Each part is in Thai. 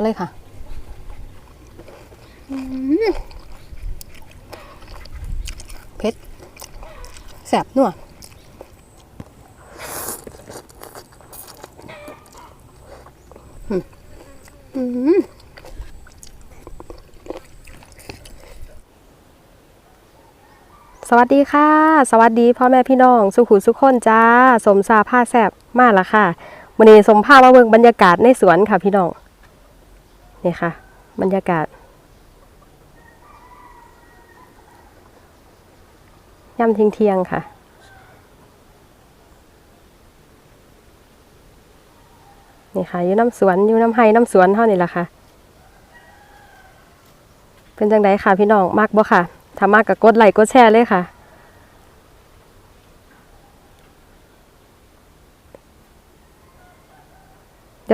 เอาเลยค่ะอืมเผ็ดแสบนัวอืมอืมสวัสดีค่ะ สวัสดีพ่อแม่พี่น้อง สุขุสุขคนจ้า สมซาผ้าแสบมากละค่ะวันนี้สมผ้ามาเบิ่งบรรยากาศในสวนค่ะพี่น้อง นี่ค่ะ บรรยากาศย่ำเที่ยงๆค่ะ นี่ค่ะอยู่น้ำสวนอยู่น้ำไห้น้ำสวนเท่านี้แหละค่ะ เป็นจังไดค่ะพี่น้องมากบ่ค่ะถ้ามากก็กดไลค์กดแชร์เลยค่ะ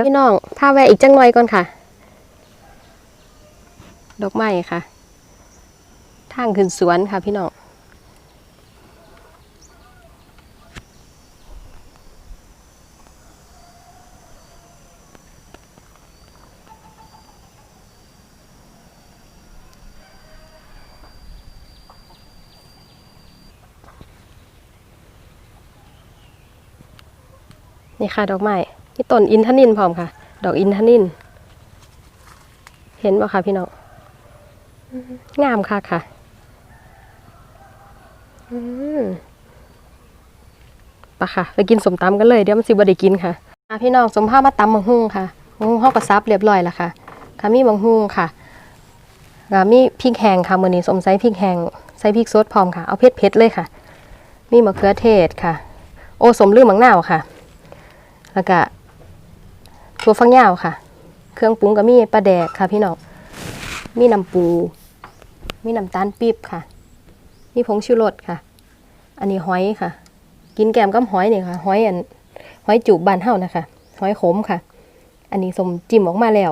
พี่น้องพาแวะอีกจังหน่อยก่อนค่ะ ดอกไม้ค่ะ ทางขึ้นสวนค่ะพี่น้องนี่ค่ะ ดอกไม้ที่ต้นอินทนินพร้อมค่ะ ดอกอินทนิน เห็นบ่คะพี่น้อง งามค่ะค่ะอืมปะค่ะ ไปกินสมตำกันเลย เดี๋ยวมันสิบ่ได้กินค่ะอะพี่น้องสมภาพมาตำมังหุงค่ะมังหุงเฮาก็ซับเรียบร้อยแล้วค่ะค่ะมีมังหุงค่ะแล้วมีพริกแห้งค่ะมื้อนี้สมใส่พริกแห้งใส่พริกสดพร้อมค่ะ เอาเผ็ดๆเลยค่ะ มีมะเขือเทศค่ะ โอ้สมลืมมังนาวค่ะ แล้วก็ถั่วฝักยาวค่ะ เครื่องปรุงก็มีปลาแดกค่ะพี่น้อง มีน้ำปู มีน้ำตาลปี๊บค่ะ มีผงชูรสค่ะ อันนี้หอยค่ะ กินแกมกับหอยนี่ค่ะ หอยอันหอยจูบบานเฮานะคะ หอยขมค่ะ อันนี้สมจิ้มออกมาแล้ว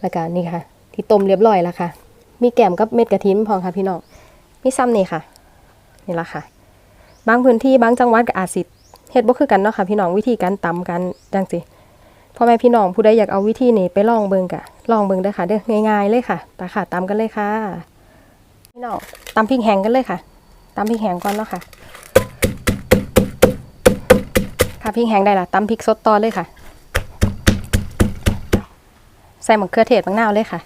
แล้วก็นี่ค่ะ ที่ต้มเรียบร้อยแล้วค่ะ มีแกมกับเม็ดกระถินพร้อมค่ะพี่น้อง มีซ้ำนี่ค่ะ นี่ละค่ะ บางพื้นที่บางจังหวัดก็อาสิเฮ็ดบ่คือกันเนาะค่ะพี่น้องวิธีการตำกันจังสิพ่อแม่พี่น้องผู้ใดอยากเอาวิธีนี้ไปลองเบิ่งกะลองเบิ่งเด้ค่ะ เด้อง่ายๆเลยค่ะไปค่ะตำกันเลยค่ะ พี่น้องตำพริกแห้งกันเลยค่ะตำพริกแห้งก่อนเนาะค่ะค่ะพริกแห้งได้ละตำพริกสดต่อเลยค่ะ ใส่หมะเขือเทศมะนาวเลยค่ะ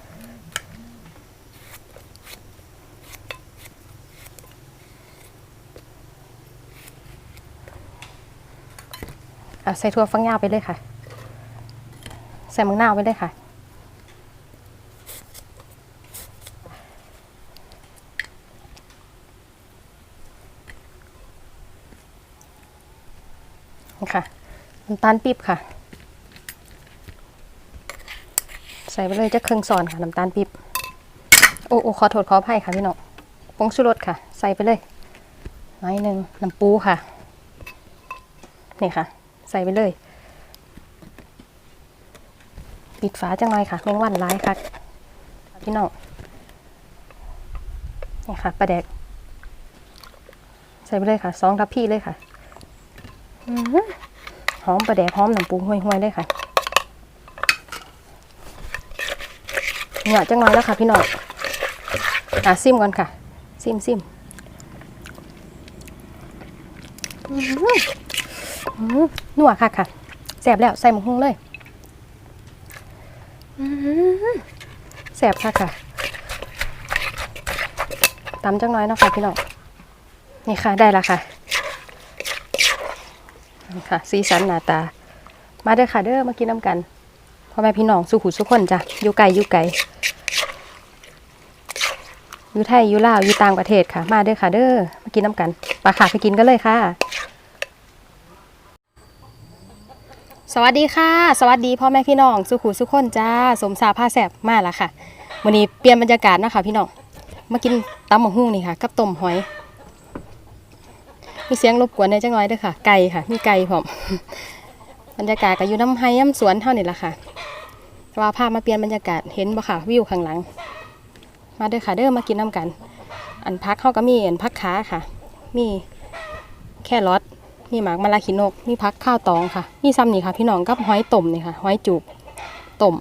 ใส่ถั่วฝักยาวไปเลยค่ะ ใส่มะนาวไปเลยค่ะ ค่ะน้ำตาลปี๊บค่ะ ใส่ไปเลยจะเครื่องซอนค่ะน้ำตาลปี๊บโอ้โอขอโทษขออภัยค่ะพี่น้องผงชูรสค่ะ ใส่ไปเลยน้อยหนึ่งน้ำปูค่ะนี่ค่ะ ใส่ไปเลย ปิดฝาจังไรค่ะแมงวันร้ายค่ะพี่น้องนี่ค่ะปลาแดก ใส่ไปเลยค่ะสองทัพพี่เลยค่ะ หอมปลาแดกหอมหนังปูห่วยๆเลยค่ะเหงื่อจังไรแล้วค่ะพี่น้องอะซิมก่อนค่ะ ซิมซิมหืออืมนัวค่ะค่ะแสบแล้วใส่หมูหุ้งเลยแสบค่ะค่ะตำจังน้อยนะค่ะพี่น้องนี่ค่ะได้และค่ะ ค่ะสีสันหน้าตา มาเด้อค่ะเด้อมากินน้ำกันพ่อแม่พี่น้องสุขุสุขคนจ้ะอยู่ไกลอยู่ไกลอยู่ไทยอยู่ลาวอยู่ต่างประเทศค่ะ มาเด้อค่ะ เด้อมากินน้ำกันไปค่ะไปกินกันเลยค่ะ สวัสดีค่ะ สวัสดีพ่อแม่พี่น้องสุขุสุขคนจ้าสมสาผ้าแสบมาแล้วค่ะวันนี้เปลี่ยนบรรยากาศนะคะพี่น้องมากินตำหมกฮุ่งนี่ค่ะ กับต้มหอย มีเสียงรบกวนในจังน้อยด้วยค่ะ ไก่ค่ะ มีไก่พร้อมบรรยากาศก็อยู่น้ำไห้น้ำสวนเท่านี้แหละค่ะแต่ว่าพมาเปลี่ยนบรรยากาศเห็นบ่ค่ะ วิวข้างหลัง มาเด้อค่ะเด้อมากินน้ำกัน อันพักเขาก็มีอันพักขาค่ะ มีแค่รอทมีหมากมะลาขินก มีพักข้าวตองค่ะมีซ้ำนี่ค่ะ พี่น้องกับหอยต้มนี่ค่ะหอยจูบต้ม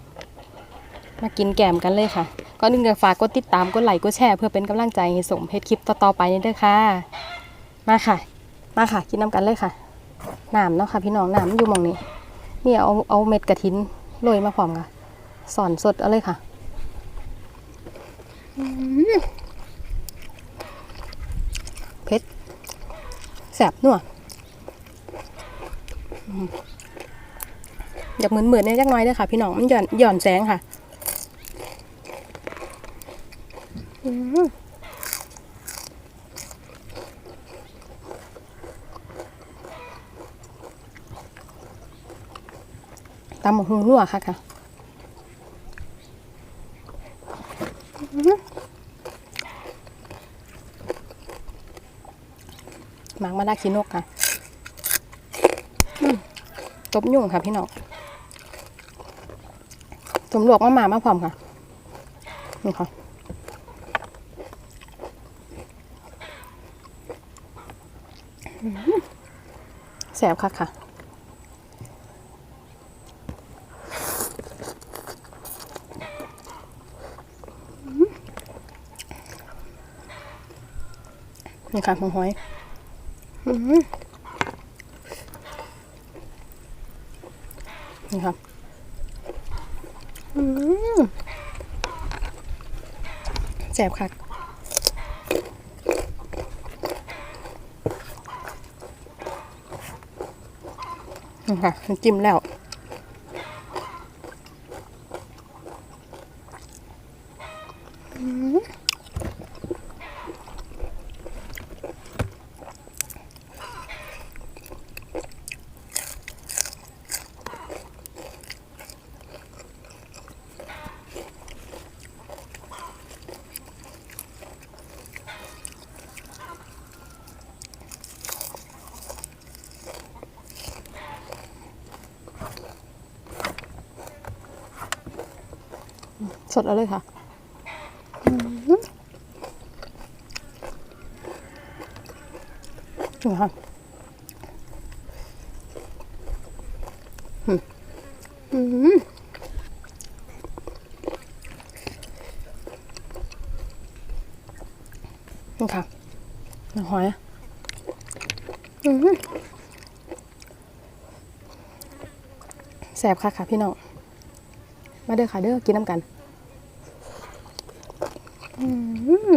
มากินแกมกันเลยค่ะก็นึงจะฝากกดติดตามกดไลค์กดแชร์เพื่อเป็นกำลังใจให้สมเพชรคลิปต่อๆไปนี่เด้อค่ะ มาค่ะ มาค่ะ กินน้ำกันเลยค่ะน้ำเนาะค่ะ พี่น้องน้ำมันอยู่มองนี้นี่เอาเอาเม็ดกระถินโรยมาพร้อมค่ะสอนสดเอาเลยค่ะเผ็ดแสบนัวอืมอยากเหมือนเหมือนเนี่ยจักน้อยเด้อค่ะ พี่น้องมันหย่อนหย่อนแสงค่ะ อืม ตำหมกหุงรั่วค่ะค่ะหมักมาดาคินกค่ะอืมตบยุ่งค่ะพี่น้องสมลวกมาหมามาพร้อมค่ะ นี่ค่ะแสบค่ะค่ะ นี่ค่ะมังหอยอือหือนี่ค่ะอื้อแสบค่ะนี่ค่ะจิ้มแล้ว สดเอาเลยค่ะอื้อหือนี่ค่ะอืมอื้อหือนี่ค่ะน้ำหอยอือหือแสบค่ะค่ะพี่น้อง มาเด้อค่ะเด้อกินน้ำกัน อืม แ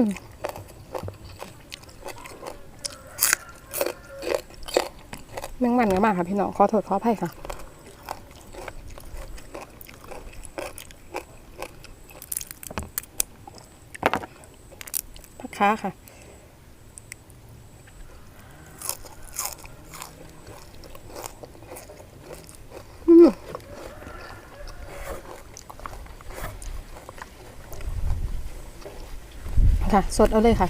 มงมันก็มาค่ะพี่น้อง ขอโทษขออภัยค่ะผักค้าค่ะ ค่ะ สดเอาเลยค่ะ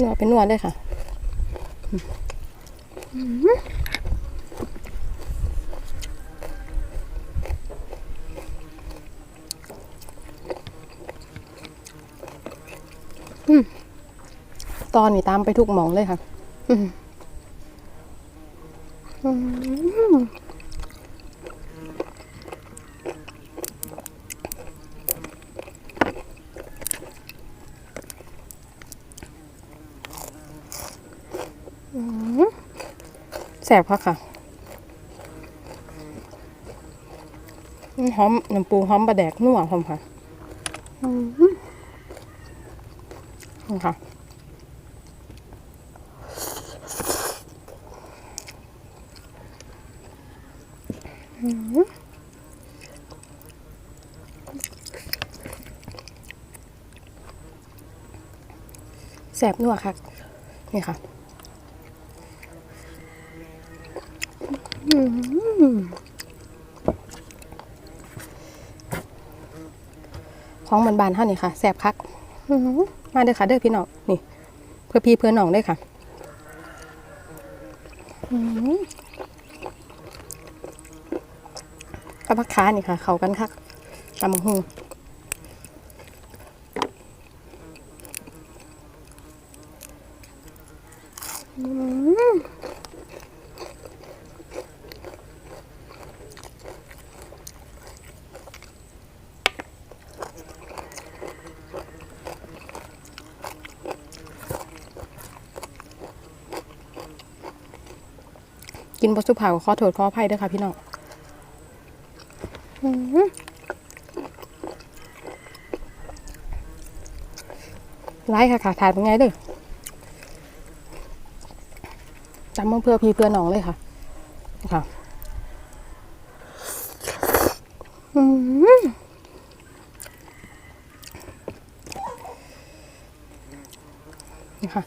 นวดเป็นนวดเลยค่ะ ตอนนี้ตามไปทุกหมองเลยค่ะแสบค่ะค่ะหอมน้ำปูหอมปลาแดกนัวหอมค่ะอื ค่ะแสบนัวค่ะ นี่ค่ะอืมของบานเท่านี้ค่ะแสบคักอือ มาเด้อค่ะเด้อพี่น้องนี่ เพื่อพี่เพื่อน้องเด้อค่ะอืมกับพักค้านี่ค่ะ เขากันคักตำบักหู กินบะสุภาขอโทษขออภัยด้วยค่ะพี่น้องอืมไล่ค่ะค่ะถ่ายเป็นไงเด้อจำมาเพื่อพี่เพื่อน้องเลยค่ะ ค่ะนี่ค่ะ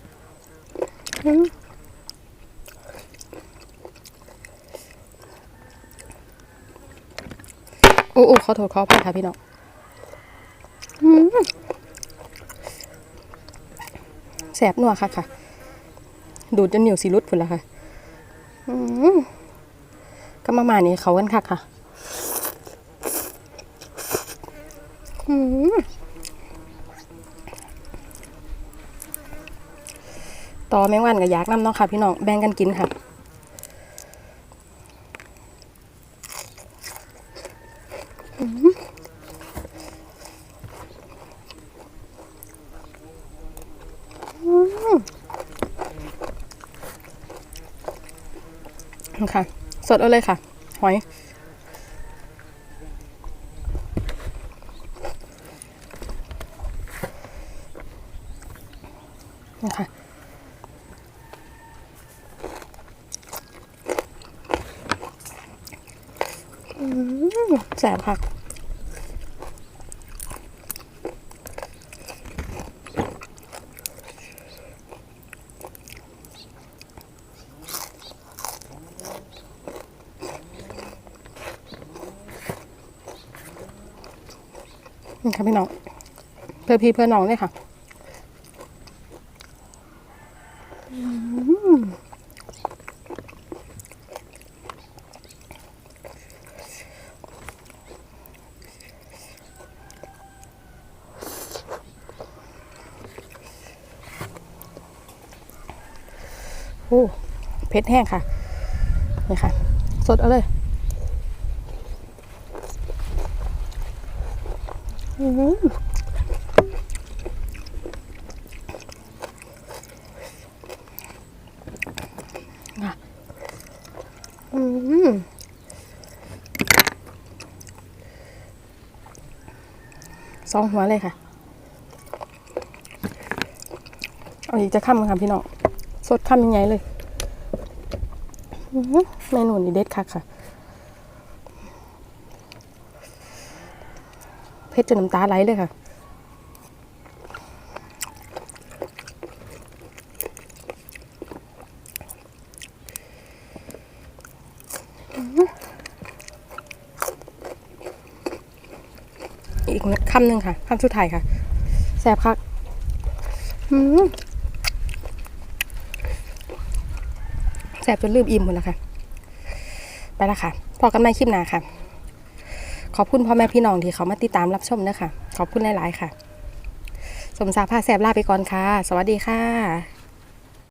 โอ้โอ้ขอโทษขออภัยค่ะพี่น้องแสบนัวค่ะค่ะ ดูดจนเหนียวสีรุดพุ่นละค่ะก็มามานี่เขากันค่ะค่ะต่อแมงวันกับยากน้ำเนาะค่ะ พี่น้องแบ่งกันกินค่ะ อืมอืมค่ะ สดเอาเลยค่ะ หอย นะคะอืมแสบค่ะ นี่ค่ะพี่น้อง เพื่อพี่เพื่อน้องเลยค่ะโอ้เผ็ดแห้งค่ะ นี่ค่ะ สดเอาเลย อืมอะอืมสองหัวเลยค่ะ เอาอีกจะค่ำค่ะพี่น้อง สดคำยังไงเลยอื้อหือเมนูนี้เด็ดคักค่ะ ผ็ดจนน้ำตาไหลเลยค่ะอีกคำหนึ่งค่ะคำสุดท้ายค่ะแซบคักแสบจนลืมอิ่มหมดแล้วค่ะ ไปแล้วค่ะ พอกันไม่คลิปหน้าค่ะ ขอบคุณพ่อแม่พี่น้องที่เขามาติดตามรับชมนะคะขอบคุณหลาย ๆ ค่ะ สมสาพาแสบลาไปก่อนค่ะ สวัสดีค่ะ